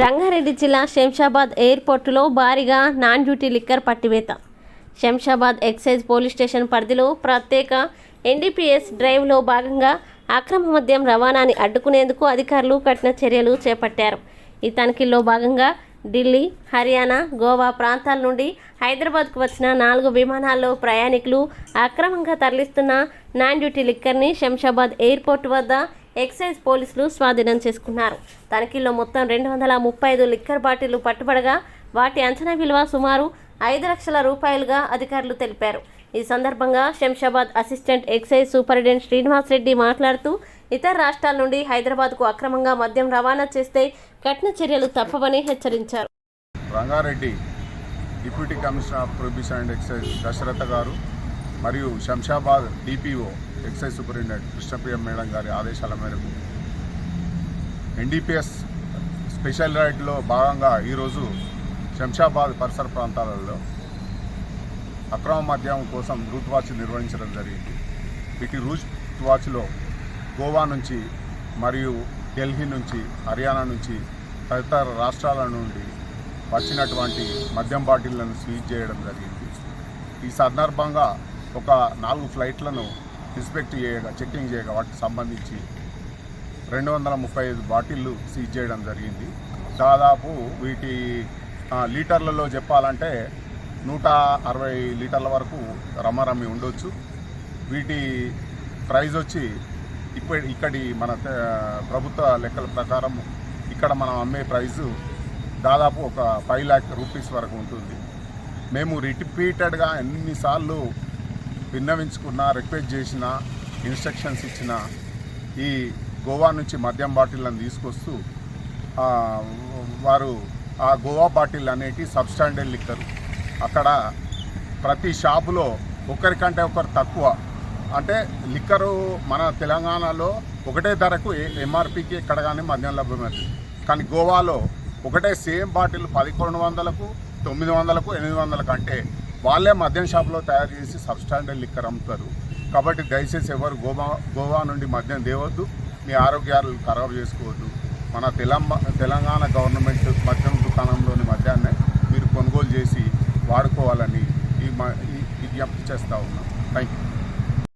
రంగారెడ్డి జిల్లా శంషాబాద్ ఎయిర్పోర్టులో భారీగా నాన్ డ్యూటీ లిక్కర్ పట్టివేత. శంషాబాద్ ఎక్సైజ్ పోలీస్ స్టేషన్ పరిధిలో ప్రత్యేక ఎన్డీపీఎస్ డ్రైవ్లో భాగంగా అక్రమ మద్యం రవాణాని అడ్డుకునేందుకు అధికారులు కఠిన చర్యలు చేపట్టారు. ఈ తనిఖీల్లో భాగంగా ఢిల్లీ హర్యానా గోవా ప్రాంతాల నుండి హైదరాబాద్కు వచ్చిన నాలుగు విమానాల్లో ప్రయాణికులు అక్రమంగా తరలిస్తున్న నాన్ డ్యూటీ లిక్కర్ని శంషాబాద్ ఎయిర్పోర్ట్ వద్ద ఎక్సైజ్ పోలీసులు స్వాధీనం చేసుకున్నారు. తనిఖీల్లో మొత్తం రెండు వందల ముప్పై ఐదు లిక్కర్ బాటిళ్ళు పట్టుబడగా వాటి అంచనా విలువ సుమారు ఐదు లక్షల రూపాయలుగా అధికారులు తెలిపారు. ఈ సందర్భంగా Shamshabad assistant excise superintendent Srinivas Reddy మాట్లాడుతూ ఇతర రాష్ట్రాల నుండి హైదరాబాద్కు అక్రమంగా మద్యం రవాణా చేస్తే కఠిన చర్యలు తప్పవని హెచ్చరించారు. Rangareddy deputy commissioner of prohibition and excise Dasaratha garu మరియు Shamshabad DPO excise superintendent Krishnapriya madam గారి ఆదేశాల మేరకు ఎన్డీపీఎస్ స్పెషల్ రైడ్లో భాగంగా ఈరోజు శంషాబాద్ పరిసర ప్రాంతాలలో అక్రమ మద్యం కోసం రూట్ వాచ్ నిర్వహించడం జరిగింది. వీటి రూట్ వాచ్లో గోవా నుంచి మరియు ఢిల్లీ నుంచి హర్యానా నుంచి తదితర రాష్ట్రాల నుండి వచ్చినటువంటి మద్యం బాటిళ్ళను సీజ్ చేయడం జరిగింది. ఈ సందర్భంగా ఒక నాలుగు ఫ్లైట్లను ఇన్స్పెక్ట్ చేయగా చెక్కింగ్ చేయగా వాటికి సంబంధించి రెండు వందల ముప్పై ఐదు బాటిళ్ళు సీజ్ చేయడం జరిగింది. దాదాపు వీటి లీటర్లలో చెప్పాలంటే నూట అరవై లీటర్ల వరకు రమ్మరమ్మి ఉండొచ్చు. వీటి ప్రైజ్ వచ్చి ఇప్పటి ఇక్కడి మన ప్రభుత్వ లెక్కల ప్రకారం ఇక్కడ మనం అమ్మే ప్రైజు దాదాపు ఒక ఫైవ్ ల్యాక్ రూపీస్ వరకు ఉంటుంది. మేము రిపీటెడ్గా ఎన్నిసార్లు విన్నవించుకున్న రిక్వెస్ట్ చేసిన ఇన్స్ట్రక్షన్స్ ఇచ్చిన ఈ గోవా నుంచి మద్యం బాటిళ్ళని తీసుకొస్తూ వారు ఆ గోవా బాటిల్ అనేటి సబ్స్టాండర్డ్ లిక్కర్. అక్కడ ప్రతి షాపులో ఒకరికంటే ఒకరు తక్కువ. అంటే లిక్కరు మన తెలంగాణలో ఒకటే ధరకు ఎంఆర్పికి ఎక్కడ కానీ మద్యం లభ్యమవుతుంది. కానీ గోవాలో ఒకటే సేమ్ బాటిల్ పదకొండు వందలకు తొమ్మిది వందలకు ఎనిమిది వందలకు అంటే వాళ్ళే మద్యం షాప్లో తయారు చేసి సబ్స్టాండర్డ్ లిక్కర్ అమ్ముతారు. కాబట్టి దయచేసి ఎవరు గోవా గోవా నుండి మద్యం తేవద్దు. మీ ఆరోగ్యాలు ఖరాబు చేసుకోవద్దు. మన తెలంగా తెలంగాణ గవర్నమెంట్ మద్యం దుకాణంలోని మద్యాన్ని మీరు కొనుగోలు చేసి వాడుకోవాలని ఈ మ- ఈ విజ్ఞప్తి చేస్తూ ఉన్నాం. Thank you